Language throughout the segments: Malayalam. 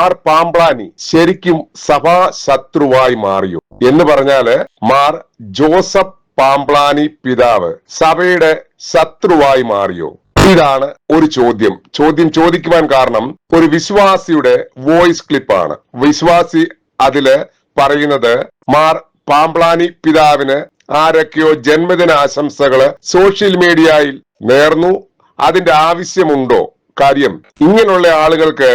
മാർ പാമ്പ്ലാനി ശരിക്കും സഭാ ശത്രുവായി മാറിയോ? എന്ന് പറഞ്ഞാൽ മാർ ജോസഫ് പാമ്പ്ലാനി പിതാവ് സഭയുടെ ശത്രുവായി മാറിയോ? ഇതാണ് ഒരു ചോദ്യം. ചോദ്യം ചോദിക്കുവാൻ കാരണം ഒരു വിശ്വാസിയുടെ വോയിസ് ക്ലിപ്പാണ്. വിശ്വാസി അതിൽ പറയുന്നത് മാർ പാമ്പ്ലാനി പിതാവിന് ആരൊക്കെയോ ജന്മദിന ആശംസകൾ സോഷ്യൽ മീഡിയയിൽ നേർന്നു. അതിന്റെ ആവശ്യമുണ്ടോ? കാര്യം ഇങ്ങനെയുള്ള ആളുകൾക്ക്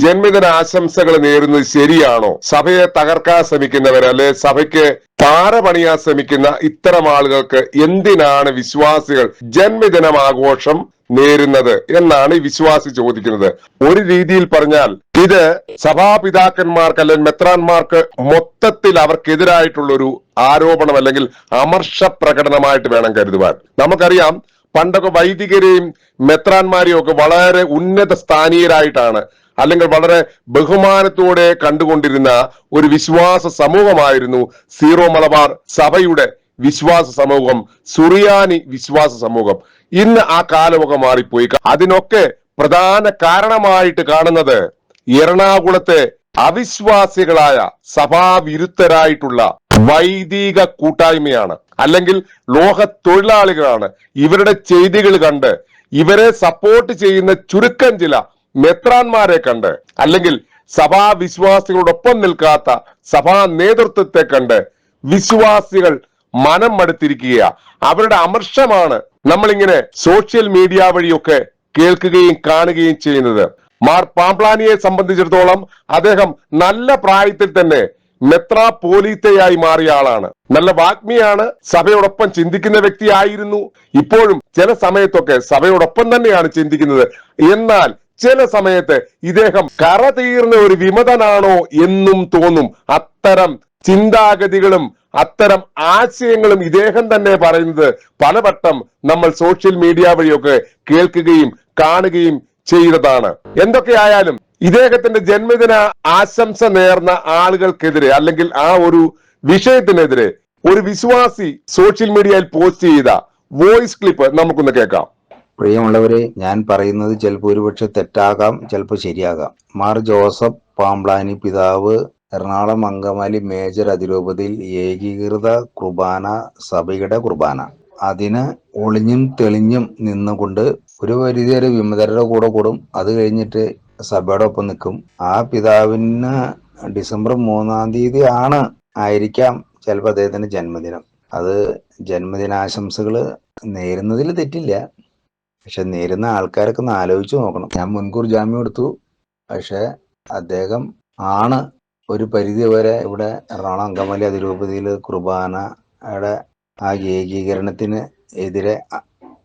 ജന്മദിന ആശംസകൾ നേരുന്നത് ശരിയാണോ? സഭയെ തകർക്കാൻ ശ്രമിക്കുന്നവർ അല്ലെ സഭയ്ക്ക് പാറ പണിയാൻ ശ്രമിക്കുന്ന ഇത്തരം ആളുകൾക്ക് എന്തിനാണ് വിശ്വാസികൾ ജന്മദിനം ആഘോഷം നേരുന്നത് എന്നാണ് ഈ വിശ്വാസി ചോദിക്കുന്നത്. ഒരു രീതിയിൽ പറഞ്ഞാൽ ഇത് സഭാപിതാക്കന്മാർക്ക് അല്ലെങ്കിൽ മെത്രാന്മാർക്ക് മൊത്തത്തിൽ അവർക്കെതിരായിട്ടുള്ള ഒരു ആരോപണം അല്ലെങ്കിൽ അമർഷ പ്രകടനമായിട്ട് വേണം കരുതുവാൻ. നമുക്കറിയാം പണ്ടൊക്കെ വൈദികരെയും മെത്രാന്മാരെയും ഒക്കെ വളരെ ഉന്നത സ്ഥാനീയരായിട്ടാണ് അല്ലെങ്കിൽ വളരെ ബഹുമാനത്തോടെ കണ്ടുകൊണ്ടിരുന്ന ഒരു വിശ്വാസ സമൂഹമായിരുന്നു സീറോ മലബാർ സഭയുടെ വിശ്വാസ സമൂഹം സുറിയാനി വിശ്വാസ സമൂഹം. ഇന്ന് ആ കാലമൊക്കെ മാറിപ്പോയി. അതിനൊക്കെ പ്രധാന കാരണമായിട്ട് കാണുന്നത് എറണാകുളത്തെ അവിശ്വാസികളായ സഭാവിരുദ്ധരായിട്ടുള്ള വൈദിക കൂട്ടായ്മയാണ്. അല്ലെങ്കിൽ ലോക തൊഴിലാളികളാണ് ഇവരുടെ ചെയ്തികൾ കണ്ട് ഇവരെ സപ്പോർട്ട് ചെയ്യുന്ന ചുരുക്കം ചില മെത്രാന്മാരെ കണ്ട് അല്ലെങ്കിൽ സഭാ വിശ്വാസികളോടൊപ്പം നിൽക്കാത്ത സഭാ നേതൃത്വത്തെ കണ്ട് വിശ്വാസികൾ മനം മടുത്തിരിക്കുക അവരുടെ അമർഷമാണ് നമ്മളിങ്ങനെ സോഷ്യൽ മീഡിയ വഴിയൊക്കെ കേൾക്കുകയും കാണുകയും ചെയ്യുന്നത്. മാർ പാംപ്ലാനിയെ സംബന്ധിച്ചിടത്തോളം അദ്ദേഹം നല്ല പ്രായത്തിൽ തന്നെ മെത്ര പോലീത്തയായി മാറിയ ആളാണ്. നല്ല വാഗ്മിയാണ് സഭയോടൊപ്പം ചിന്തിക്കുന്ന വ്യക്തിയായിരുന്നു. ഇപ്പോഴും ചില സമയത്തൊക്കെ സഭയോടൊപ്പം തന്നെയാണ് ചിന്തിക്കുന്നത്. എന്നാൽ ചില സമയത്ത് ഇദ്ദേഹം കറ തീർന്ന ഒരു വിമതനാണോ എന്നും തോന്നും. അത്തരം ചിന്താഗതികളും അത്തരം ആശയങ്ങളും ഇദ്ദേഹം തന്നെ പറയുന്നത് പലവട്ടം നമ്മൾ സോഷ്യൽ മീഡിയ വഴിയൊക്കെ കേൾക്കുകയും കാണുകയും ചെയ്തതാണ്. എന്തൊക്കെയായാലും ഇദ്ദേഹത്തിന്റെ ജന്മദിന ആശംസ നേർന്ന ആളുകൾക്കെതിരെ അല്ലെങ്കിൽ ആ ഒരു വിഷയത്തിനെതിരെ ഒരു വിശ്വാസി സോഷ്യൽ മീഡിയയിൽ പോസ്റ്റ് ചെയ്ത വോയിസ് ക്ലിപ്പ് നമുക്കൊന്ന് കേൾക്കാം. പ്രിയമുള്ളവരെ ഞാൻ പറയുന്നത് ചിലപ്പോൾ ഒരുപക്ഷെ തെറ്റാകാം ചിലപ്പോൾ ശരിയാകാം. മാർ ജോസഫ് പാംബ്ലാനി പിതാവ് എറണാകുളം അങ്കമാലി മേജർ അതിരൂപതയിൽ ഏകീകൃത കുർബാന സഭയുടെ കുർബാന. അതിന് ഒളിഞ്ഞും തെളിഞ്ഞും നിന്നുകൊണ്ട് ഒരു പരിധിവരെ വിമതരുടെ കൂടെ കൂടും. അത് കഴിഞ്ഞിട്ട് സഭയുടെ ഒപ്പം നിൽക്കും. ആ പിതാവിന് ഡിസംബർ മൂന്നാം തീയതി ആണ് ആയിരിക്കാം ചിലപ്പോൾ അദ്ദേഹത്തിന്റെ ജന്മദിനം. അത് ജന്മദിനാശംസകൾ നേരുന്നതിൽ തെറ്റില്ല. പക്ഷെ നേരുന്ന ആൾക്കാരൊക്കെ ഒന്ന് ആലോചിച്ച് നോക്കണം. ഞാൻ മുൻകൂർ ജാമ്യം എടുത്തു. പക്ഷെ അദ്ദേഹം ആണ് ഒരു പരിധി വരെ ഇവിടെ എറണാകുളം അങ്കമാലി അതിരൂപതയിൽ കുർബാനയുടെ ആ ഏകീകരണത്തിന് എതിരെ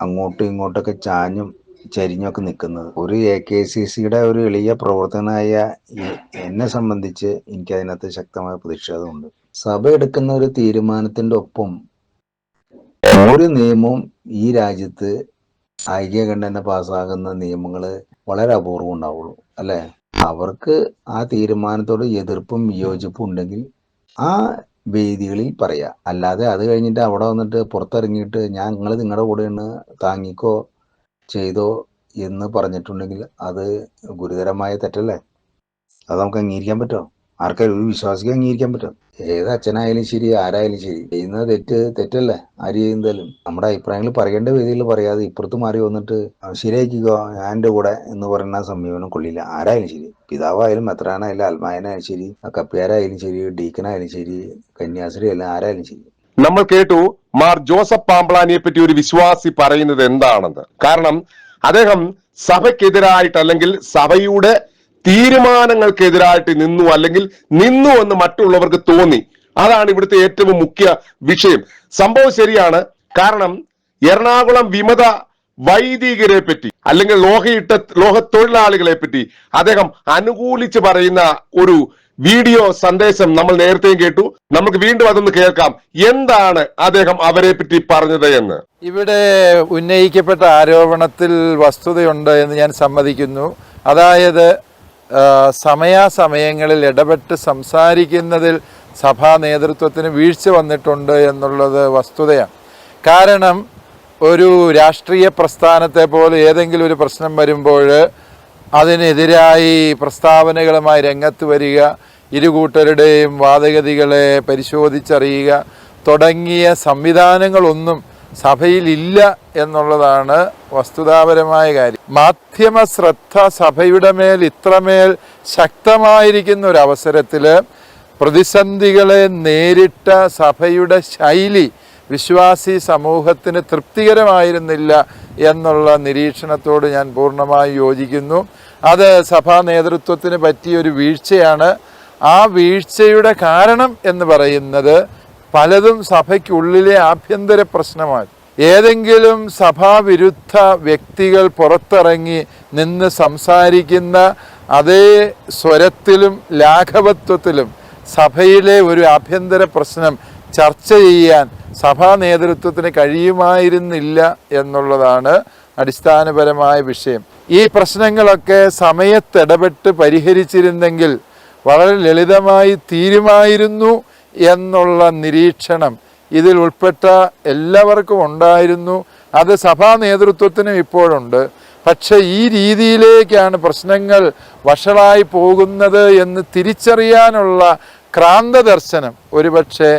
അങ്ങോട്ടും ഇങ്ങോട്ടൊക്കെ ചാഞ്ഞും ചരിഞ്ഞൊക്കെ നിൽക്കുന്നത്. ഒരു എ കെ സി സിയുടെ ഒരു എളിയ പ്രവർത്തനമായ എന്നെ സംബന്ധിച്ച് എനിക്ക് അതിനകത്ത് ശക്തമായ പ്രതിഷേധമുണ്ട്. സഭ എടുക്കുന്ന ഒരു തീരുമാനത്തിന്റെ ഒപ്പം ഒരു നിയമവും ഈ രാജ്യത്ത് ഐക്യകണ്ഠന പാസ്സാകുന്ന നിയമങ്ങൾ വളരെ അപൂർവം ഉണ്ടാവുള്ളൂ അല്ലെ? അവർക്ക് ആ തീരുമാനത്തോട് എതിർപ്പും വിയോജിപ്പും ഉണ്ടെങ്കിൽ ആ വേദികളിൽ പറയാ. അല്ലാതെ അത് കഴിഞ്ഞിട്ട് അവിടെ വന്നിട്ട് പുറത്തിറങ്ങിയിട്ട് ഞാൻ നിങ്ങൾ നിങ്ങളുടെ കൂടെയാണ് താങ്ങിക്കോ ചെയ്തോ എന്ന് പറഞ്ഞിട്ടുണ്ടെങ്കിൽ അത് ഗുരുതരമായ തെറ്റല്ലേ? അത് നമുക്ക് അംഗീകരിക്കാൻ പറ്റുമോ? ആർക്കാരും ഒരു വിശ്വാസിക്ക് അംഗീകരിക്കാൻ പറ്റും? ഏത് അച്ഛനായാലും ശരി ആരായാലും ശരി. ചെയ്യുന്നത് തെറ്റ് തെറ്റല്ലേ? ആര് ചെയ്യുന്നതായാലും നമ്മുടെ അഭിപ്രായങ്ങൾ പറയേണ്ട വേദിയിൽ പറയാതെ ഇപ്പുറത്ത് മാറി വന്നിട്ട് "ആ, ശരിയാക്കിക്കോ? ഞാൻ എന്റെ കൂടെ എന്ന് പറയുന്ന സമീപനം കൊള്ളില്ല. ആരായാലും ശരി. പിതാവായാലും മെത്രാനായാലും അൽമായനായാലും ശരി കപ്പിയാരായാലും ശരി ഡീക്കനായാലും ശരി കന്യാസ്ത്രീ ആരായാലും ശരി. നമ്മൾ കേട്ടു മാർ ജോസഫ് പാമ്പളാനിയെ പറ്റി ഒരു വിശ്വാസി പറയുന്നത് എന്താണെന്ന്. കാരണം അദ്ദേഹം സഭയ്ക്കെതിരായിട്ട് അല്ലെങ്കിൽ സഭയുടെ തീരുമാനങ്ങൾക്കെതിരായിട്ട് നിന്നു അല്ലെങ്കിൽ നിന്നു എന്ന് മറ്റുള്ളവർക്ക് തോന്നി. അതാണ് ഇവിടുത്തെ ഏറ്റവും മുഖ്യ വിഷയം. സംഭവം ശരിയാണ്. കാരണം എറണാകുളം വിമത വൈദികരെ പറ്റി അല്ലെങ്കിൽ ലോഹയിട്ട ലോഹ തൊഴിലാളികളെ പറ്റി അദ്ദേഹം അനുകൂലിച്ച് പറയുന്ന ഒരു വീഡിയോ സന്ദേശം നമ്മൾ നേരത്തെയും കേട്ടു. നമുക്ക് വീണ്ടും അതൊന്ന് കേൾക്കാം. എന്താണ് അദ്ദേഹം അവരെ പറ്റി പറഞ്ഞത് എന്ന്? ഇവിടെ ഉന്നയിക്കപ്പെട്ട ആരോപണത്തിൽ വസ്തുതയുണ്ട് എന്ന് ഞാൻ സമ്മതിക്കുന്നു. അതായത് സമയാസമയങ്ങളിൽ ഇടപെട്ട് സംസാരിക്കുന്നതിൽ സഭാ നേതൃത്വത്തിന് വീഴ്ച വന്നിട്ടുണ്ട് എന്നുള്ളത് വസ്തുതയാണ്. കാരണം ഒരു രാഷ്ട്രീയ പ്രസ്ഥാനത്തെ പോലെ ഏതെങ്കിലും ഒരു പ്രശ്നം വരുമ്പോൾ അതിനെതിരായി പ്രസ്താവനകളുമായി രംഗത്ത് വരിക ഇരുകൂട്ടരുടെയും വാദഗതികളെ പരിശോധിച്ചറിയുക തുടങ്ങിയ സംവിധാനങ്ങളൊന്നും സഭയിലില്ല എന്നുള്ളതാണ് വസ്തുതാപരമായ കാര്യം. മാധ്യമ ശ്രദ്ധ സഭയുടെ മേൽ ഇത്രമേൽ ശക്തമായിരിക്കുന്ന ഒരു അവസരത്തിൽ പ്രതിസന്ധികളെ നേരിട്ട സഭയുടെ ശൈലി വിശ്വാസി സമൂഹത്തിന് തൃപ്തികരമായിരുന്നില്ല എന്നുള്ള നിരീക്ഷണത്തോട് ഞാൻ പൂർണമായി യോജിക്കുന്നു. അത് സഭാ നേതൃത്വത്തിന് പറ്റിയൊരു വീഴ്ചയാണ്. ആ വീഴ്ചയുടെ കാരണം എന്ന് പറയുന്നത് പലതും സഭയ്ക്കുള്ളിലെ ആഭ്യന്തര പ്രശ്നമാണ് ഏതെങ്കിലും സഭാവിരുദ്ധ വ്യക്തികൾ പുറത്തിറങ്ങി നിന്ന് സംസാരിക്കുന്ന അതേ സ്വരത്തിലും ലാഘവത്വത്തിലും സഭയിലെ ഒരു ആഭ്യന്തര പ്രശ്നം ചർച്ച ചെയ്യാൻ സഭാ നേതൃത്വത്തിന് കഴിയുമായിരുന്നില്ല എന്നുള്ളതാണ് അടിസ്ഥാനപരമായ വിഷയം. ഈ പ്രശ്നങ്ങളൊക്കെ സമയത്തിടപെട്ട് പരിഹരിച്ചിരുന്നെങ്കിൽ വളരെ ലളിതമായി തീരുമായിരുന്നു എന്നുള്ള നിരീക്ഷണം ഇതിൽ ഉൾപ്പെട്ട എല്ലാവർക്കും ഉണ്ടായിരുന്നു. അത് സഭാ നേതൃത്വത്തിനും ഇപ്പോഴുണ്ട്. പക്ഷേ ഈ രീതിയിലേക്കാണ് പ്രശ്നങ്ങൾ വഷളായി പോകുന്നത് എന്ന് തിരിച്ചറിയാനുള്ള ക്രാന്ത ദർശനം ഒരുപക്ഷെ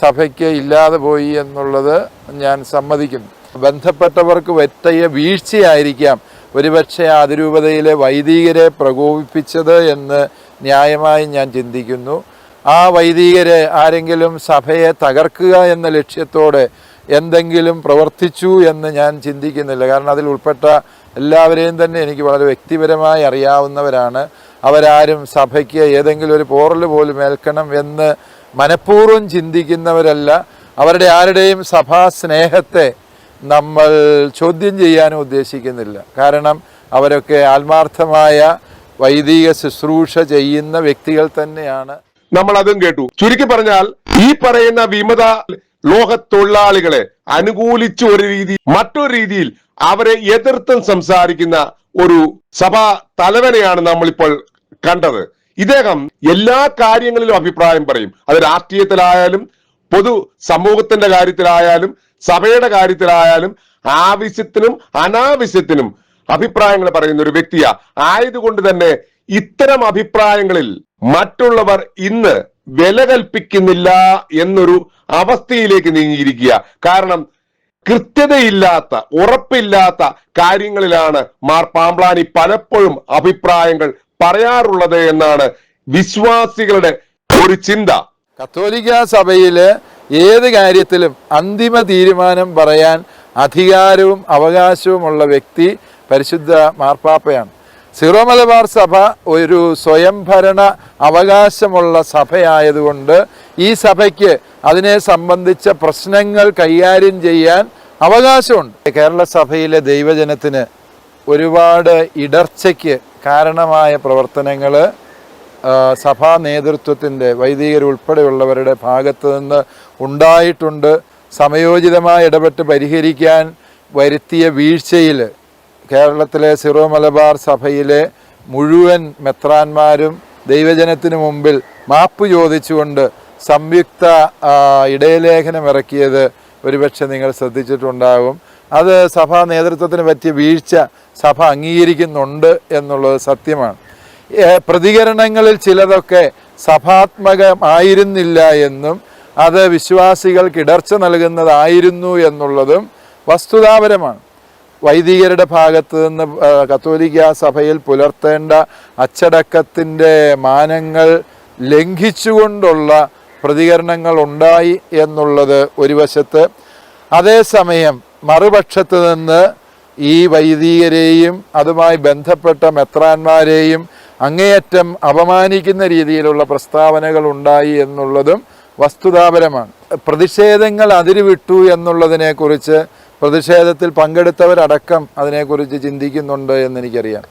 സഭയ്ക്ക് ഇല്ലാതെ പോയി എന്നുള്ളത് ഞാൻ സമ്മതിക്കുന്നു. ബന്ധപ്പെട്ടവർക്ക് വെറ്റയ വീഴ്ചയായിരിക്കാം ഒരുപക്ഷെ അതിരൂപതയിലെ വൈദികരെ പ്രകോപിപ്പിച്ചത് എന്ന് ന്യായമായി ഞാൻ ചിന്തിക്കുന്നു. ആ വൈദികരെ ആരെങ്കിലും സഭയെ തകർക്കുക എന്ന ലക്ഷ്യത്തോടെ എന്തെങ്കിലും പ്രവർത്തിച്ചു എന്ന് ഞാൻ ചിന്തിക്കുന്നില്ല. കാരണം അതിൽ ഉൾപ്പെട്ട എല്ലാവരെയും തന്നെ എനിക്ക് വളരെ വ്യക്തിപരമായി അറിയാവുന്നവരാണ്. അവരാരും സഭയ്ക്ക് ഏതെങ്കിലും ഒരു പോറൽ പോലും ഏൽക്കണം എന്ന് മനഃപൂർവം ചിന്തിക്കുന്നവരല്ല. അവരുടെ ആരുടെയും സഭാ സ്നേഹത്തെ നമ്മൾ ചോദ്യം ചെയ്യാനും ഉദ്ദേശിക്കുന്നില്ല. കാരണം അവരൊക്കെ ആത്മാർത്ഥമായ വൈദിക ശുശ്രൂഷ ചെയ്യുന്ന വ്യക്തികൾ തന്നെയാണ്. നമ്മൾ അതും കേട്ടു. ചുരുക്കി പറഞ്ഞാൽ ഈ പറയുന്ന വിമത ലോക തൊഴിലാളികളെ അനുകൂലിച്ച് ഒരു രീതി മറ്റൊരു രീതിയിൽ അവരെ എതിർത്തും സംസാരിക്കുന്ന ഒരു സഭാ തലവനെയാണ് നമ്മളിപ്പോൾ കണ്ടത്. ഇദ്ദേഹം എല്ലാ കാര്യങ്ങളിലും അഭിപ്രായം പറയും. അത് രാഷ്ട്രീയത്തിലായാലും പൊതു സമൂഹത്തിന്റെ കാര്യത്തിലായാലും സഭയുടെ കാര്യത്തിലായാലും ആവശ്യത്തിനും അനാവശ്യത്തിനും അഭിപ്രായങ്ങൾ പറയുന്ന ഒരു വ്യക്തിയാ. ആയതുകൊണ്ട് തന്നെ ഇത്തരം അഭിപ്രായങ്ങളിൽ മറ്റുള്ളവർ ഇന്ന് വില കൽപ്പിക്കുന്നില്ല എന്നൊരു അവസ്ഥയിലേക്ക് നീങ്ങിയിരിക്കുക. കാരണം കൃത്യതയില്ലാത്ത ഉറപ്പില്ലാത്ത കാര്യങ്ങളിലാണ് മാർ പാമ്പ്ലാനി പലപ്പോഴും അഭിപ്രായങ്ങൾ പറയാറുള്ളത് എന്നാണ് വിശ്വാസികളുടെ ഒരു ചിന്ത. കത്തോലിക്ക സഭയിൽ ഏത് കാര്യത്തിലും അന്തിമ തീരുമാനം പറയാൻ അധികാരവും അവകാശവുമുള്ള വ്യക്തി പരിശുദ്ധ മാർപ്പാപ്പയാണ്. സിറോ മലബാർ സഭ ഒരു സ്വയംഭരണ അവകാശമുള്ള സഭയായതുകൊണ്ട് ഈ സഭയ്ക്ക് അതിനെ സംബന്ധിച്ച പ്രശ്നങ്ങൾ കൈകാര്യം ചെയ്യാൻ അവകാശമുണ്ട്. കേരള സഭയിലെ ദൈവജനത്തിന് ഒരുപാട് ഇടർച്ചയ്ക്ക് കാരണമായ പ്രവർത്തനങ്ങൾ സഭാ നേതൃത്വത്തിന്റെ വൈദികരുൾപ്പെടെയുള്ളവരുടെ ഭാഗത്ത് നിന്ന് ഉണ്ടായിട്ടുണ്ട്. സമയോചിതമായി ഇടപെട്ട് പരിഹരിക്കാൻ വരുത്തിയ വീഴ്ചയിൽ കേരളത്തിലെ സിറോ മലബാർ സഭയിലെ മുഴുവൻ മെത്രാന്മാരും ദൈവജനത്തിന് മുമ്പിൽ മാപ്പ് ചോദിച്ചുകൊണ്ട് സംയുക്ത ഇടയലേഖനം ഇറക്കിയത് ഒരുപക്ഷെ നിങ്ങൾ ശ്രദ്ധിച്ചിട്ടുണ്ടാകും. അത് സഭാ നേതൃത്വത്തിന് പറ്റിയ വീഴ്ച സഭ അംഗീകരിക്കുന്നുണ്ട് എന്നുള്ളത് സത്യമാണ്. പ്രതികരണങ്ങളിൽ ചിലതൊക്കെ സഭാത്മകമായിരുന്നില്ല എന്നും അത് വിശ്വാസികൾക്ക് ഇടർച്ച നൽകുന്നതായിരുന്നു എന്നുള്ളതും വസ്തുതാപരമാണ്. വൈദികരുടെ ഭാഗത്ത് നിന്ന് കത്തോലിക്ക സഭയിൽ പുലർത്തേണ്ട അച്ചടക്കത്തിന്റെ മാനങ്ങൾ ലംഘിച്ചുകൊണ്ടുള്ള പ്രതികരണങ്ങൾ ഉണ്ടായി എന്നുള്ളത് ഒരു വശത്ത്. അതേസമയം മറുപക്ഷത്ത് നിന്ന് ഈ വൈദികരെയും അതുമായി ബന്ധപ്പെട്ട മെത്രാന്മാരെയും അങ്ങേയറ്റം അപമാനിക്കുന്ന രീതിയിലുള്ള പ്രസ്താവനകൾ ഉണ്ടായി എന്നുള്ളതും വസ്തുതാപരമാണ്. പ്രതിഷേധങ്ങൾ അതിരുവിട്ടു എന്നുള്ളതിനെക്കുറിച്ച് പ്രതിഷേധത്തിൽ പങ്കെടുത്തവരടക്കം അതിനെക്കുറിച്ച് ചിന്തിക്കുന്നുണ്ട് എന്നെനിക്കറിയാം.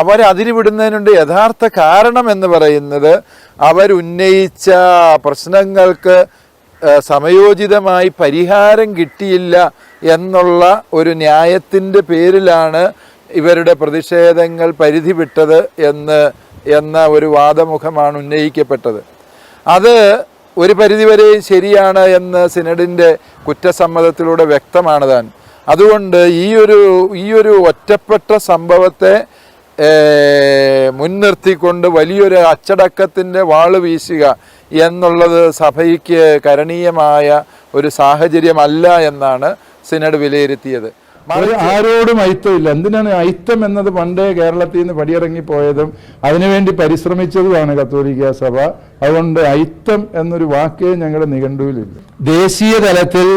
അവർ അതിരുവിടുന്നതിനുണ്ട് യഥാർത്ഥ കാരണം എന്ന് പറയുന്നത് അവരുന്നയിച്ച പ്രശ്നങ്ങൾക്ക് സമയോചിതമായി പരിഹാരം കിട്ടിയില്ല എന്നുള്ള ഒരു ന്യായത്തിന്റെ പേരിലാണ് ഇവരുടെ പ്രതിഷേധങ്ങൾ പരിധി വിട്ടത് എന്ന് എന്ന ഒരു വാദമുഖമാണ് ഉന്നയിക്കപ്പെട്ടത്. അത് ഒരു പരിധിവരെ ശരിയാണ് എന്ന് സിനഡിന്റെ കുറ്റസമ്മതത്തിലൂടെ വ്യക്തമാണ് താൻ. അതുകൊണ്ട് ഈ ഒരു ഈ ഒരു ഒറ്റപ്പെട്ട സംഭവത്തെ മുൻനിർത്തിക്കൊണ്ട് വലിയൊരു അച്ചടക്കത്തിന്റെ വാൾ വീശുക എന്നുള്ളത് സഭയ്ക്ക് കരണീയമായ ഒരു സാഹചര്യമല്ല എന്നാണ് സിനഡ് വിലയിരുത്തിയത്. ആരോടും ഐത്തമില്ല എന്തിനാണ് ഐത്തം എന്നത് പണ്ടേ കേരളത്തിൽ നിന്ന് പടിയിറങ്ങിപ്പോയതും അതിനുവേണ്ടി പരിശ്രമിച്ചതുമാണ് കത്തോലിക്ക സഭ. അതുകൊണ്ട് ഐത്തം എന്നൊരു വാക്കേ ഞങ്ങളുടെ നിഘണ്ടുവിലില്ല. ദേശീയ തലത്തിൽ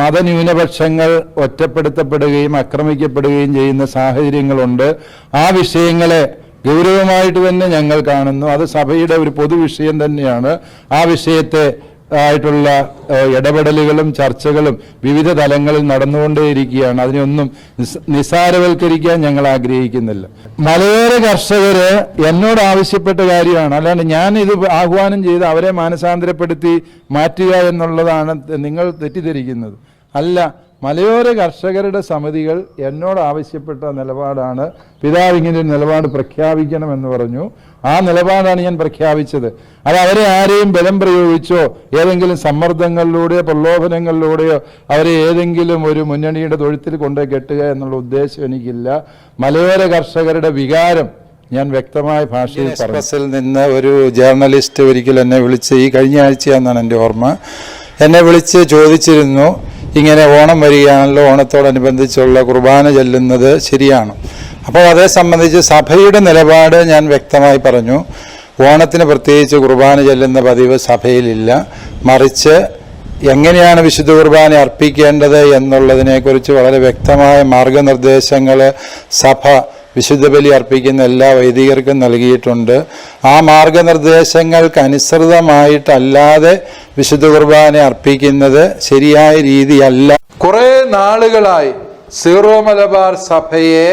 മതന്യൂനപക്ഷങ്ങൾ ഒറ്റപ്പെടുത്തപ്പെടുകയും ആക്രമിക്കപ്പെടുകയും ചെയ്യുന്ന സാഹചര്യങ്ങളുണ്ട്. ആ വിഷയങ്ങളെ ഗൗരവമായിട്ട് തന്നെ ഞങ്ങൾ കാണുന്നു. അത് സഭയുടെ ഒരു പൊതുവിഷയം തന്നെയാണ്. ആ വിഷയത്തെ ആയിട്ടുള്ള ഇടപെടലുകളും ചർച്ചകളും വിവിധ തലങ്ങളിൽ നടന്നുകൊണ്ടേയിരിക്കുകയാണ്. അതിനെയൊന്നും നിസ് നിസാരവൽക്കരിക്കാൻ ഞങ്ങൾ ആഗ്രഹിക്കുന്നില്ല. മലയോര കർഷകര് എന്നോട് ആവശ്യപ്പെട്ട കാര്യമാണ്. അല്ലാണ്ട് ഞാൻ ഇത് ആഹ്വാനം ചെയ്ത് അവരെ മാനസാന്തരപ്പെടുത്തി മാറ്റുക എന്നുള്ളതാണ് നിങ്ങൾ തെറ്റിദ്ധരിക്കുന്നത്. അല്ല മലയോര കർഷകരുടെ സമിതികൾ എന്നോട് ആവശ്യപ്പെട്ട നിലപാടാണ്. പിതാവ് ഇങ്ങനെ ഒരു നിലപാട് പ്രഖ്യാപിക്കണമെന്ന് പറഞ്ഞു. ആ നിലപാടാണ് ഞാൻ പ്രഖ്യാപിച്ചത്. അത് അവരെ ആരെയും ബലം പ്രയോഗിച്ചോ ഏതെങ്കിലും സമ്മർദ്ദങ്ങളിലൂടെയോ പ്രലോഭനങ്ങളിലൂടെയോ അവരെ ഏതെങ്കിലും ഒരു മുന്നണിയുടെ തൊഴുത്തിൽ കൊണ്ടുപോയി കെട്ടുക എന്നുള്ള ഉദ്ദേശം എനിക്കില്ല. മലയോര കർഷകരുടെ വികാരം ഞാൻ വ്യക്തമായ ഭാഷയിൽ എക്സ്പ്രസിൽ നിന്ന് ഒരു ജേർണലിസ്റ്റ് ഒരിക്കൽ എന്നെ വിളിച്ച് ഈ കഴിഞ്ഞ ആഴ്ചയാണെന്നാണ് എന്റെ ഓർമ്മ എന്നെ വിളിച്ച് ചോദിച്ചിരുന്നു ഇങ്ങനെ ഓണം വരികയാണല്ലോ ഓണത്തോടനുബന്ധിച്ചുള്ള കുർബാന ചെല്ലുന്നത് ശരിയാണ്? അപ്പോൾ അതേ സംബന്ധിച്ച് സഭയുടെ നിലപാട് ഞാൻ വ്യക്തമായി പറഞ്ഞു. ഓണത്തിന് പ്രത്യേകിച്ച് കുർബാന ചെല്ലുന്ന പതിവ് സഭയിലില്ല. മറിച്ച് എങ്ങനെയാണ് വിശുദ്ധ കുർബാന അർപ്പിക്കേണ്ടത് എന്നുള്ളതിനെക്കുറിച്ച് വളരെ വ്യക്തമായ മാർഗനിർദ്ദേശങ്ങൾ സഭ വിശുദ്ധ ബലി അർപ്പിക്കുന്ന എല്ലാ വൈദികർക്കും നൽകിയിട്ടുണ്ട്. ആ മാർഗനിർദ്ദേശങ്ങൾക്ക് അനുസൃതമായിട്ടല്ലാതെ വിശുദ്ധ കുർബാന അർപ്പിക്കുന്നത് ശരിയായ രീതിയല്ല. കുറേ നാളുകളായി സീറോ മലബാർ സഭയെ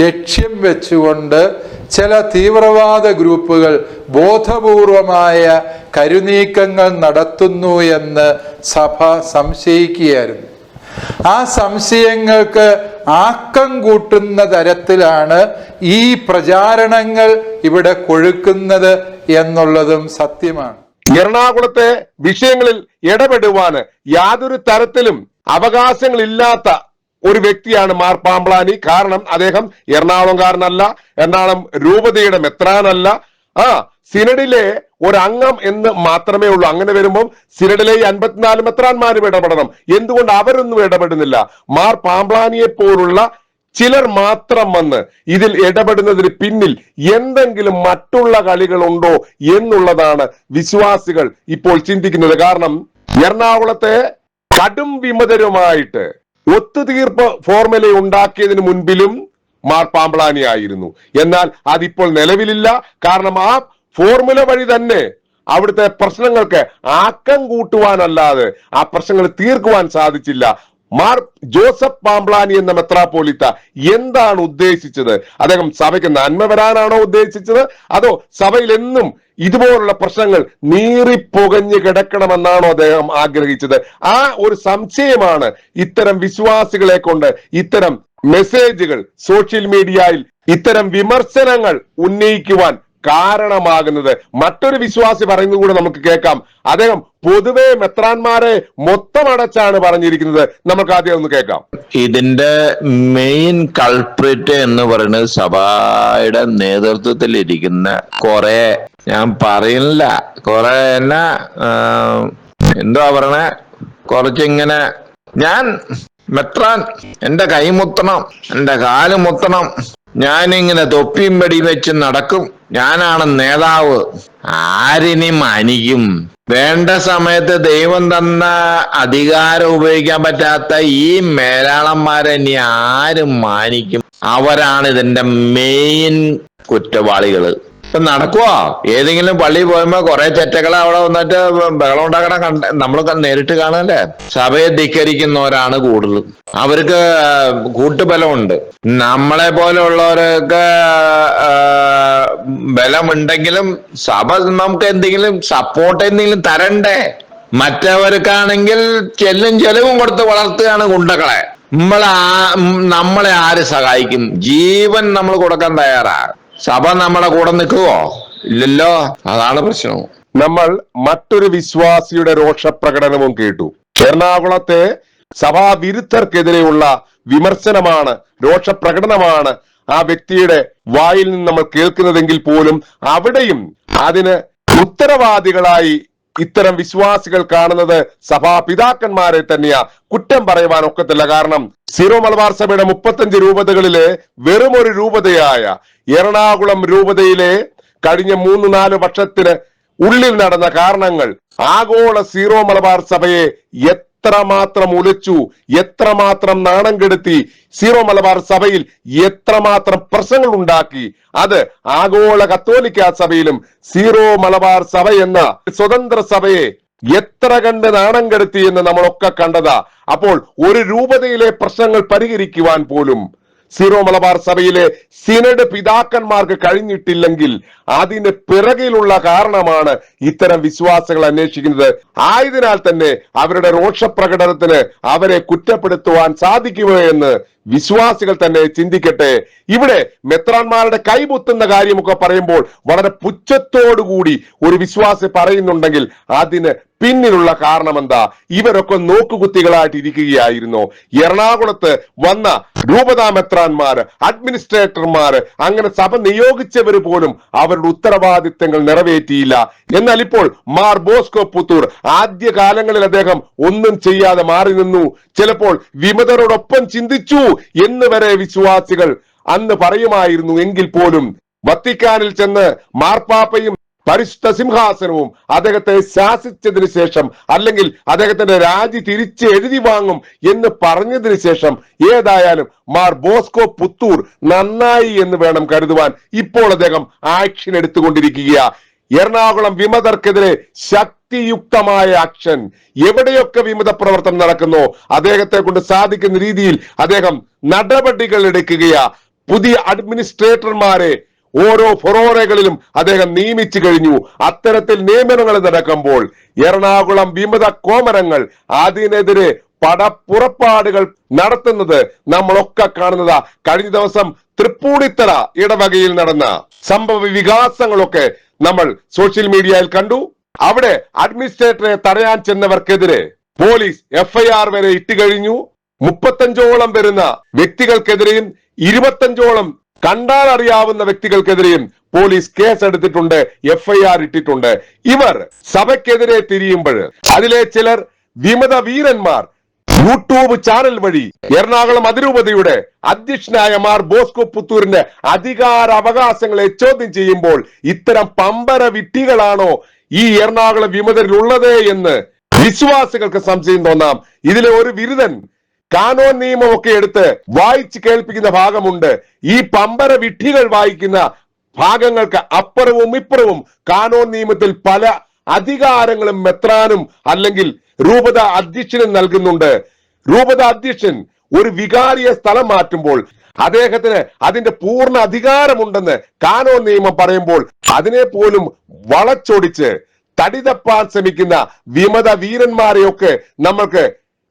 ലക്ഷ്യം വെച്ചുകൊണ്ട് ചില തീവ്രവാദ ഗ്രൂപ്പുകൾ ബോധപൂർവമായ കരുനീക്കങ്ങൾ നടത്തുന്നു എന്ന് സഭ സംശയിക്കുകയായിരുന്നു. ആ സംശയങ്ങൾക്ക് ആക്കം കൂട്ടുന്ന തരത്തിലാണ് ഈ പ്രചാരണങ്ങൾ ഇവിടെ കൊഴുക്കുന്നത് എന്നുള്ളതും സത്യമാണ്. എറണാകുളത്തെ വിഷയങ്ങളിൽ ഇടപെടുവാന് യാതൊരു തരത്തിലും അവകാശങ്ങളില്ലാത്ത ഒരു വ്യക്തിയാണ് മാർ പാമ്പ്ലാനി കാരണം അദ്ദേഹം എറണാകുളംകാരനല്ല. എറണാകുളം രൂപതയുടെ മെത്രാനല്ല. ആ സിനഡിലെ ഒരംഗം എന്ന് മാത്രമേ ഉള്ളൂ. അങ്ങനെ വരുമ്പോൾ സിനഡിലെ അൻപത്തിനാല് മെത്രാന്മാരും ഇടപെടണം. എന്തുകൊണ്ട് അവരൊന്നും ഇടപെടുന്നില്ല? മാർ പാമ്പ്ലാനിയെ പോലുള്ള ചിലർ മാത്രം വന്ന് ഇതിൽ ഇടപെടുന്നതിന് പിന്നിൽ എന്തെങ്കിലും മറ്റുള്ള കളികളുണ്ടോ എന്നുള്ളതാണ് വിശ്വാസികൾ ഇപ്പോൾ ചിന്തിക്കുന്നത്. കാരണം എറണാകുളത്തെ കടും വിമതരുമായിട്ട് ഒത്തുതീർപ്പ് ഫോർമുല ഉണ്ടാക്കിയതിന് മുൻപിലും മാർ പാമ്പ്ളാനി ആയിരുന്നു. എന്നാൽ അതിപ്പോൾ നിലവിലില്ല. കാരണം ആ ഫോർമുല വഴി തന്നെ അവിടുത്തെ പ്രശ്നങ്ങൾക്ക് ആക്കം കൂട്ടുവാനല്ലാതെ ആ പ്രശ്നങ്ങൾ തീർക്കുവാൻ സാധിച്ചില്ല. മാർ ജോസഫ് പാമ്പ്ളാനി എന്ന മെത്രാപ്പോലിത്ത എന്താണ് ഉദ്ദേശിച്ചത്? അദ്ദേഹം സഭയ്ക്ക് നന്മ വരാനാണോ ഉദ്ദേശിച്ചത്? അതോ സഭയിൽ എന്നും ഇതുപോലുള്ള പ്രശ്നങ്ങൾ നീറിപ്പുകഞ്ഞു കിടക്കണമെന്നാണോ അദ്ദേഹം ആഗ്രഹിച്ചത്? ആ ഒരു സംശയമാണ് ഇത്തരം വിശ്വാസികളെ കൊണ്ട് ഇത്തരം മെസ്സേജുകൾ സോഷ്യൽ മീഡിയയിൽ ഇത്തരം വിമർശനങ്ങൾ ഉന്നയിക്കുവാൻ കാരണമാകുന്നത്. മറ്റൊരു വിശ്വാസി പറയുന്നത് കൂടെ നമുക്ക് കേൾക്കാം. അദ്ദേഹം പൊതുവെ മെത്രാന്മാരെ മൊത്തം അടച്ചാണ് പറഞ്ഞിരിക്കുന്നത്. നമുക്ക് ആദ്യം ഒന്ന് കേൾക്കാം. ഇതിന്റെ മെയിൻ കൾപ്രിറ്റ് എന്ന് പറയുന്നത് സഭയുടെ നേതൃത്വത്തിൽ ഇരിക്കുന്ന കുറെ ഞാൻ പറയുന്നില്ല. കുറെ എന്നാ എന്തോ പറയണേ? കുറച്ചിങ്ങനെ ഞാൻ മെത്രാൻ എന്റെ കൈ മുത്തണം എന്റെ കാൽ മുത്തണം. ഞാനിങ്ങനെ തൊപ്പിയും പടിയും വെച്ച് നടക്കും. ഞാനാണ് നേതാവ്. ആരിനി മാനിക്കും? വേണ്ട സമയത്ത് ദൈവം തന്ന അധികാരം ഉപയോഗിക്കാൻ പറ്റാത്ത ഈ മേലാളന്മാരെ ഇനി ആരും മാനിക്കും. അവരാണ് ഇതിന്റെ മെയിൻ കുറ്റവാളികൾ. ഇപ്പൊ നടക്കുവോ? ഏതെങ്കിലും പള്ളി പോയുമ്പോ കുറെ ചെറ്റകളെ അവിടെ വന്നിട്ട് ബഹളം ഉണ്ടാക്കണ കണ്ട നമ്മൾ നേരിട്ട് കാണല്ലേ? സഭയെ ധിക്കരിക്കുന്നവരാണ് കൂടുതൽ അവർക്ക് കൂട്ടുബലമുണ്ട്. നമ്മളെ പോലെയുള്ളവരൊക്കെ ബലമുണ്ടെങ്കിലും സഭ നമുക്ക് എന്തെങ്കിലും സപ്പോർട്ട് എന്തെങ്കിലും തരണ്ടേ? മറ്റവർക്കാണെങ്കിൽ ചെല്ലും ചെലവും കൊടുത്ത് വളർത്തുകയാണ് ഗുണ്ടകളെ. നമ്മളെ നമ്മളെ ആര് സഹായിക്കും? ജീവൻ നമ്മൾ കൊടുക്കാൻ തയ്യാറാ. സഭ നമ്മുടെ കൂടെ നിൽക്കുവോ? ഇല്ലല്ലോ. അതാണ് പ്രശ്നം. നമ്മൾ മറ്റൊരു വിശ്വാസിയുടെ രോഷപ്രകടനവും കേട്ടു. എറണാകുളത്തെ സഭാവിരുദ്ധർക്കെതിരെയുള്ള വിമർശനമാണ് രോഷപ്രകടനമാണ് ആ വ്യക്തിയുടെ വായിൽ നിന്ന് നമ്മൾ കേൾക്കുന്നതെങ്കിൽ പോലും അവിടെയും അതിന് ഉത്തരവാദികളായി ഇത്തരം വിശ്വാസികൾ കാണുന്നത് സഭാ പിതാക്കന്മാരെ തന്നെയാ. കുറ്റം പറയുവാൻ ഒക്കത്തില്ല. കാരണം സീറോ മലബാർ സഭയുടെ മുപ്പത്തഞ്ച് രൂപതകളിലെ വെറും ഒരു രൂപതയായ എറണാകുളം രൂപതയിലെ കഴിഞ്ഞ മൂന്ന് നാല് വർഷത്തിന് ഉള്ളിൽ നടന്ന കാരണങ്ങൾ ആഗോള സീറോ മലബാർ സഭയെ എത്രമാത്രം ഉലച്ചു എത്രമാത്രം നാണം കെടുത്തി സീറോ മലബാർ സഭയിൽ എത്രമാത്രം പ്രശ്നങ്ങൾ ഉണ്ടാക്കി അത് ആഗോള കത്തോലിക്ക സഭയിലും സീറോ മലബാർ സഭ എന്ന സ്വതന്ത്ര സഭയെ എത്ര കണ്ട് നാണം കെടുത്തി എന്ന് നമ്മളൊക്കെ കണ്ടതാ. അപ്പോൾ ഒരു രൂപതയിലെ പ്രശ്നങ്ങൾ പരിഹരിക്കുവാൻ പോലും സീറോ മലബാർ സഭയിലെ സിനഡ് പിതാക്കന്മാർക്ക് കഴിഞ്ഞിട്ടില്ലെങ്കിൽ അതിന് പിറകിലുള്ള കാരണമാണ് ഇത്തരം വിശ്വാസികൾ അന്വേഷിക്കുന്നത്. ആയതിനാൽ തന്നെ അവരുടെ രോഷപ്രകടനത്തിന് അവരെ കുറ്റപ്പെടുത്തുവാൻ സാധിക്കുമോ എന്ന് വിശ്വാസികൾ തന്നെ ചിന്തിക്കട്ടെ. ഇവിടെ മെത്രാന്മാരുടെ കൈമുത്തുന്ന കാര്യമൊക്കെ പറയുമ്പോൾ വളരെ പുച്ഛത്തോടുകൂടി ഒരു വിശ്വാസി പറയുന്നുണ്ടെങ്കിൽ അതിന് പിന്നിലുള്ള കാരണം എന്താ ഇവരൊക്കെ നോക്കുകുത്തികളായിട്ട് ഇരിക്കുകയായിരുന്നു എറണാകുളത്ത് വന്ന രൂപതാ മെത്രാന്മാര് അഡ്മിനിസ്ട്രേറ്റർമാര് അങ്ങനെ സഭ നിയോഗിച്ചവർ പോലും അവരുടെ ഉത്തരവാദിത്തങ്ങൾ നിറവേറ്റിയില്ല. എന്നാൽ ഇപ്പോൾ മാർ ബോസ്കോ പുത്തൂർ ആദ്യകാലങ്ങളിൽ അദ്ദേഹം ഒന്നും ചെയ്യാതെ മാറി നിന്നു. ചിലപ്പോൾ വിമതരോടൊപ്പം ചിന്തിച്ചു. എന്ന് വരെ വിശ്വാസികൾ അന്ന് പറയുമായിരുന്നു എങ്കിൽ പോലും വത്തിക്കാനിൽ ചെന്ന് മാർപ്പാപ്പയും പരിശുദ്ധ സിംഹാസനവും അദ്ദേഹത്തെ ശാസിച്ചതിന് ശേഷം അല്ലെങ്കിൽ അദ്ദേഹത്തിന്റെ രാജി തിരിച്ച് എഴുതി വാങ്ങും എന്ന് പറഞ്ഞതിന് ശേഷം ഏതായാലും മാർ ബോസ്കോ പുത്തൂർ നന്നായി എന്ന് വേണം കരുതുവാൻ. ഇപ്പോൾ അദ്ദേഹം ആക്ഷൻ എടുത്തുകൊണ്ടിരിക്കുക എറണാകുളം വിമതർക്കെതിരെ ശക്തിയുക്തമായ ആക്ഷൻ എവിടെയൊക്കെ വിമത പ്രവർത്തനം നടക്കുന്നു അദ്ദേഹത്തെ കൊണ്ട് സാധിക്കുന്ന രീതിയിൽ അദ്ദേഹം നടപടികൾ എടുക്കുകയാ. പുതിയ അഡ്മിനിസ്ട്രേറ്റർമാരെ ഓരോ ഫൊറോറകളിലും അദ്ദേഹം നിയമിച്ചു കഴിഞ്ഞു. അത്തരത്തിൽ നിയമനങ്ങൾ നടക്കുമ്പോൾ എറണാകുളം വിമത കോമരങ്ങൾ അതിനെതിരെ പടപ്പുറപ്പാടുകൾ നടത്തുന്നത് നമ്മളൊക്കെ കാണുന്നതാ. കഴിഞ്ഞ ദിവസം തൃപ്പൂണിത്തറ ഇടവകയിൽ നടന്ന സംഭവ വികാസങ്ങളൊക്കെ നമ്മൾ സോഷ്യൽ മീഡിയയിൽ കണ്ടു. അവിടെ അഡ്മിനിസ്ട്രേറ്ററെ തടയാൻ ചെന്നവർക്കെതിരെ പോലീസ് എഫ്ഐആർ വരെ ഇട്ടുകഴിഞ്ഞു മുപ്പത്തഞ്ചോളം വരുന്ന വ്യക്തികൾക്കെതിരെയും ഇരുപത്തഞ്ചോളം കണ്ടാൽ അറിയാവുന്ന വ്യക്തികൾക്കെതിരെയും പോലീസ് കേസ് എടുത്തിട്ടുണ്ട് എഫ്ഐആർ ഇട്ടിട്ടുണ്ട്. ഇവർ സഭയ്ക്കെതിരെ തിരിയുമ്പോൾ അതിലെ ചിലർ വിമത വീരന്മാർ. യൂട്യൂബ് ചാനൽ വഴി എറണാകുളം അതിരൂപതയുടെ അധ്യക്ഷനായ മാർ ബോസ്കോ പുത്തൂരിന്റെ അധികാര അവകാശങ്ങളെ ചോദ്യം ചെയ്യുമ്പോൾ ഇത്തരം പമ്പര വിട്ടികളാണോ ഈ എറണാകുളം വിമതരിലുള്ളത് എന്ന് വിശ്വാസികൾക്ക് സംശയം തോന്നാം. ഇതിലെ ഒരു ബിരുദൻ കാനോൻ നിയമമൊക്കെ എടുത്ത് വായിച്ച് കേൾപ്പിക്കുന്ന ഭാഗമുണ്ട്. ഈ പമ്പര വിഡ്ഢികൾ വായിക്കുന്ന ഭാഗങ്ങൾക്ക് അപ്പുറവും ഇപ്പുറവും കാനോൻ നിയമത്തിൽ പല അധികാരങ്ങളും മെത്രാനും അല്ലെങ്കിൽ രൂപത അധ്യക്ഷനും നൽകുന്നുണ്ട്. രൂപത അധ്യക്ഷൻ ഒരു വികാരിയെ സ്ഥലം മാറ്റുമ്പോൾ അദ്ദേഹത്തിന് അതിന്റെ പൂർണ അധികാരമുണ്ടെന്ന് കാനോ നിയമം പറയുമ്പോൾ അതിനെ പോലും വളച്ചൊടിച്ച് തടിതപ്പാൻ ശ്രമിക്കുന്ന വിമത വീരന്മാരെയൊക്കെ നമ്മൾക്ക്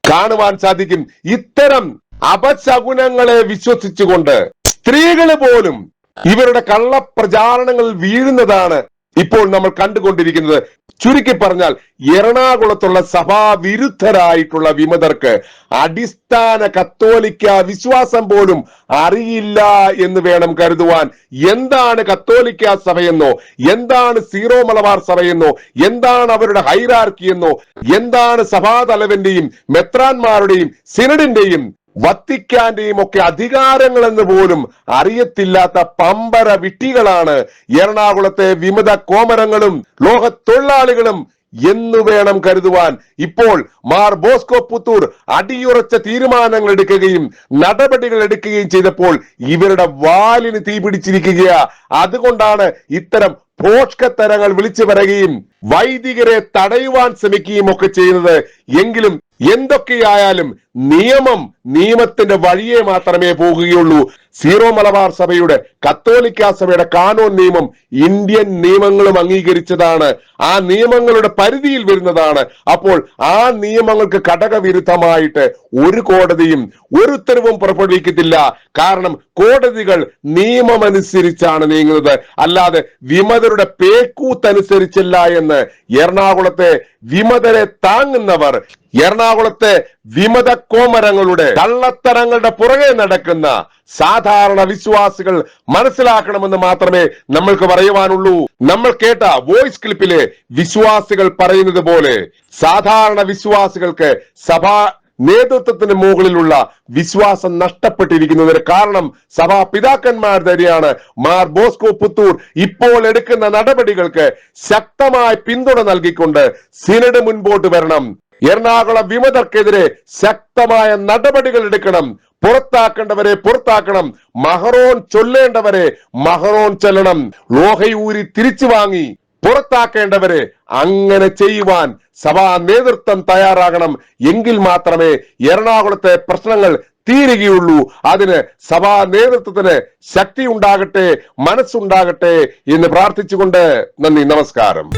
കാണുവാൻ സാധിക്കും. ഇത്തരം അപശകുനങ്ങളെ വിശ്വസിച്ചുകൊണ്ട് സ്ത്രീകൾ പോലും ഇവരുടെ കള്ളപ്രചാരണങ്ങളിൽ വീഴുന്നതാണ് ഇപ്പോൾ നമ്മൾ കണ്ടുകൊണ്ടിരിക്കുന്നത്. ചുരുക്കി പറഞ്ഞാൽ എറണാകുളത്തുള്ള സഭാവിരുദ്ധരായിട്ടുള്ള വിമതർക്ക് അടിസ്ഥാന കത്തോലിക്ക വിശ്വാസം പോലും അറിയില്ല എന്ന് വേണം കരുതുവാൻ. എന്താണ് കത്തോലിക്ക സഭയെന്നോ? എന്താണ് സീറോ മലബാർ സഭയെന്നോ? എന്താണ് അവരുടെ ഹൈറാർക്കിയെന്നോ എന്താണ് സഭാതലവന്റെയും മെത്രാന്മാരുടെയും സിനഡിന്റെയും വത്തിക്കാന്റെയും ഒക്കെ അധികാരങ്ങൾ എന്ന് പോലും അറിയത്തില്ലാത്ത പമ്പര വിട്ടികളാണ് എറണാകുളത്തെ വിമത കോമരങ്ങളും ലോക തൊഴിലാളികളും എന്നു വേണം കരുതുവാൻ. ഇപ്പോൾ മാർ ബോസ്കോ പുത്തൂർ അടിയുറച്ച തീരുമാനങ്ങൾ എടുക്കുകയും നടപടികൾ എടുക്കുകയും ചെയ്തപ്പോൾ ഇവരുടെ വാലിന് തീ പിടിച്ചിരിക്കുക അതുകൊണ്ടാണ് ഇത്തരം ഭോഷ്കത്തരങ്ങൾ വിളിച്ചു പറയുകയും വൈദികരെ തടയുവാൻ ശ്രമിക്കുകയും ഒക്കെ ചെയ്യുന്നത് എങ്കിലും എന്തൊക്കെയായാലും നിയമം നിയമത്തിന്റെ വഴിയെ മാത്രമേ പോകുകയുള്ളൂ. സീറോ മലബാർ സഭയുടെ കത്തോലിക്ക സഭയുടെ കാനോൻ നിയമം ഇന്ത്യൻ നിയമങ്ങളും അംഗീകരിച്ചതാണ്. ആ നിയമങ്ങളുടെ പരിധിയിൽ വരുന്നതാണ്. അപ്പോൾ ആ നിയമങ്ങൾക്ക് ഘടകവിരുദ്ധമായിട്ട് ഒരു കോടതിയും ഒരു ഉത്തരവും പുറപ്പെടുവിക്കത്തില്ല. കാരണം കോടതികൾ നിയമമനുസരിച്ചാണ് നീങ്ങുന്നത്. അല്ലാതെ വിമതരുടെ പേക്കൂത്തനുസരിച്ചല്ല എന്ന് എറണാകുളത്തെ വിമതരെ താങ്ങുന്നവർ എറണാകുളത്തെ വിമത കോമരങ്ങളുടെ കള്ളത്തരങ്ങളുടെ പുറകെ നടക്കുന്ന സാധാരണ വിശ്വാസികൾ മനസ്സിലാക്കണമെന്ന് മാത്രമേ നമ്മൾക്ക് പറയുവാനുള്ളൂ. നമ്മൾ കേട്ട വോയിസ് ക്ലിപ്പിലെ വിശ്വാസികൾ പറയുന്നത് പോലെ സാധാരണ വിശ്വാസികൾക്ക് സഭാ നേതൃത്വത്തിന് മുകളിലുള്ള വിശ്വാസം നഷ്ടപ്പെട്ടിരിക്കുന്നതിന് കാരണം സഭാ പിതാക്കന്മാർ തന്നെയാണ്. മാർ ബോസ്കോ പുത്തൂർ ഇപ്പോൾ എടുക്കുന്ന നടപടികൾക്ക് ശക്തമായ പിന്തുണ നൽകിക്കൊണ്ട് സിനഡ് മുൻപോട്ട് വരണം. എറണാകുളം വിമതർക്കെതിരെ ശക്തമായ നടപടികൾ എടുക്കണം. പുറത്താക്കേണ്ടവരെ പുറത്താക്കണം. മഹറോൻ ചൊല്ലേണ്ടവരെ മഹറോൻ ചൊല്ലണം. ലോഹയൂരി തിരിച്ചു വാങ്ങി പുറത്താക്കേണ്ടവരെ അങ്ങനെ ചെയ്യുവാൻ സഭാ നേതൃത്വം തയ്യാറാകണം എങ്കിൽ മാത്രമേ എറണാകുളത്തെ പ്രശ്നങ്ങൾ തീരുകയുള്ളൂ. അതിന് സഭാ നേതൃത്വത്തിന് ശക്തി ഉണ്ടാകട്ടെ മനസ്സുണ്ടാകട്ടെ എന്ന് പ്രാർത്ഥിച്ചുകൊണ്ട് നന്ദി നമസ്കാരം.